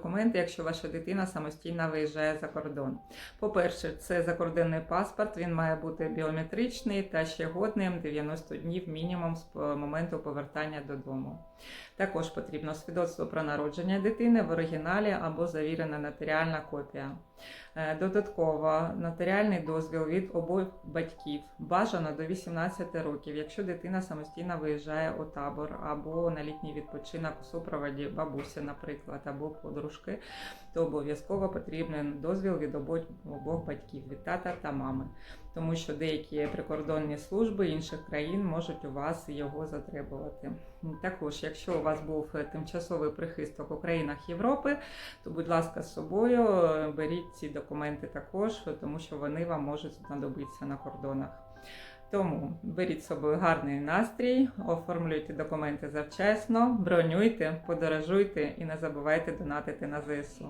документи, якщо ваша дитина самостійно виїжджає за кордон. По-перше, це закордонний паспорт, він має бути біометричний та ще годним 90 днів мінімум з моменту повертання додому. Також потрібно свідоцтво про народження дитини в оригіналі або завірена нотаріальна копія. Е, Додатково нотаріальний дозвіл від обох батьків бажано до 18 років, якщо дитина самостійно виїжджає у табор або на літній відпочинок у супроводі бабусі, наприклад, або подружки, то обов'язково потрібен дозвіл від обох, обох батьків, від тата та мами, тому що деякі прикордонні служби інших країн можуть у вас його затребувати. Також, якщо у вас був е, тимчасовий прихисток у країнах Європи, то, будь ласка, з собою е, беріть ці документи також, тому що вони вам можуть знадобитися на кордонах. Тому беріть з собою гарний настрій, оформлюйте документи завчасно, бронюйте, подорожуйте і не забувайте донатити на ЗСУ.